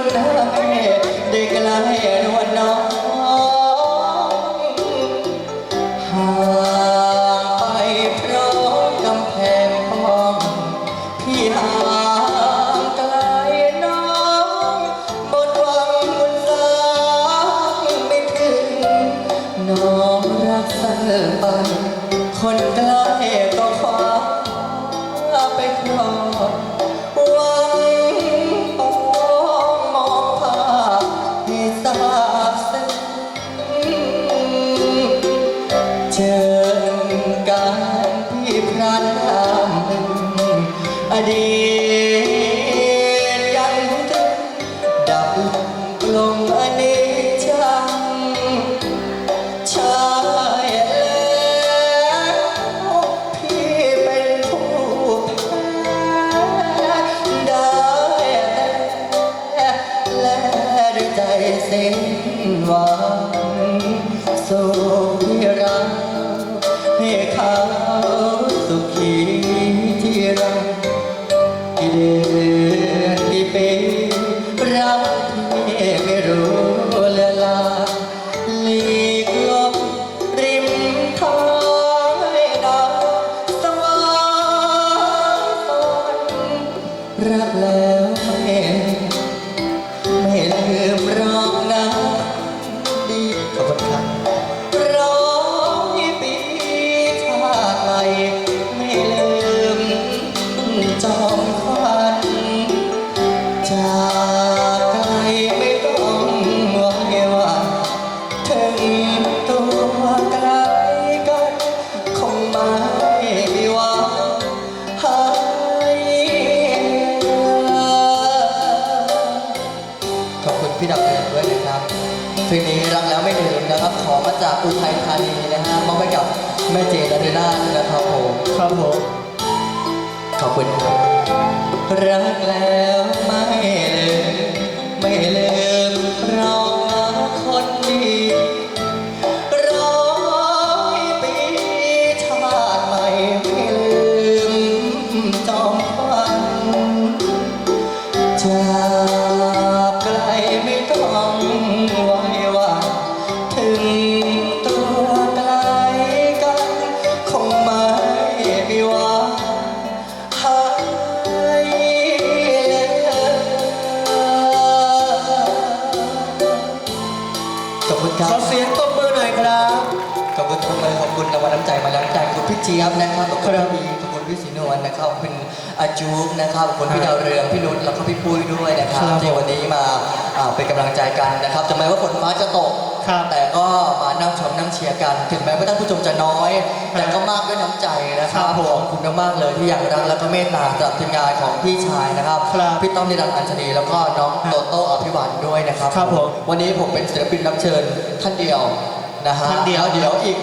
นให้ได็กลายนวลน้องห่างไปพร้อมกำแพงห้องพี่ห่างไกลน้องบนวังบนสางไม่ถึงน้องรักเธอไปคนกลา หวังสู่ที่รักให้เขา พี่ดับเพลิงด้วยนะครับเพลงนี้รักแล้วไม่ลืมนะครับ ขอมาจากอุทัยธานีนะฮะมอบให้กับแม่เจนและเดน่านะครับผมครับผมขอบคุณครับรักแล้วไม่ลืมไม่ลืมเราคนดีร้อยปีชาติใหม่ไม่ลืมจอมขวัญจา คุณคขรัอบ เสียงตบมือหน่อยครับขอบคุณทุกคนขอบคุณรางวัลน้ำใจมาแล้วน้ำใจขอบคุณพี่เจี๊ยบนะครับขอบคุณพี่บีขอบคุณพี่ศรีนวลนะครับขอบคุณอาจูบนะครับขอบคุณพี่ดาวเรืองพี่นุชแล้วก็พี่ปุ้ยด้วยนะครับครับที่วันนี้มาอ่าเป็นกำลังใจกันนะครับถึงแม้ว่าฝนฟ้าจะตก ครับ แต่ก็มานั่งชมนั่งเชียร์กัน ถึงแม้ว่าท่านผู้ชมจะน้อย แต่ก็มากด้วยน้ำใจนะครับครับผมขอบคุณมากๆเลยที่ยังรักและก็เมตตาสำหรับทีมงานของพี่ชายนะครับครับพี่ต้อมนิรันดร์อัญชลีแล้วก็น้องโตโต้อภิ วัตด้วยนะครับครับผมวันนี้ผมเป็นศิลปินรับเชิญท่านเดียวนะฮะท่านเดียวแล้เดี๋ยวอีก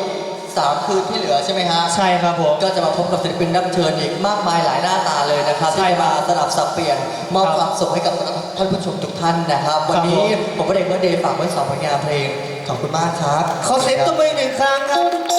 สามคืนที่เหลือใช่ไหมฮะใช่ครับผมก็จะมาพบกับศิลปินรับเชิญอีกมากมายหลายหน้าตาเลยนะครับใช่ที่ครัมาบสลับสับเปลี่ยนมอบครับความสุขให้กับท่านผู้ชมทุกท่านนะครับ วันนี้ครับผมผมก็ได้เมื่อเดย์ฝากไว้สองผลงานเพลงขอบคุณมากครับขอเสียงตบมืออีกหนึ่งครั้งครับ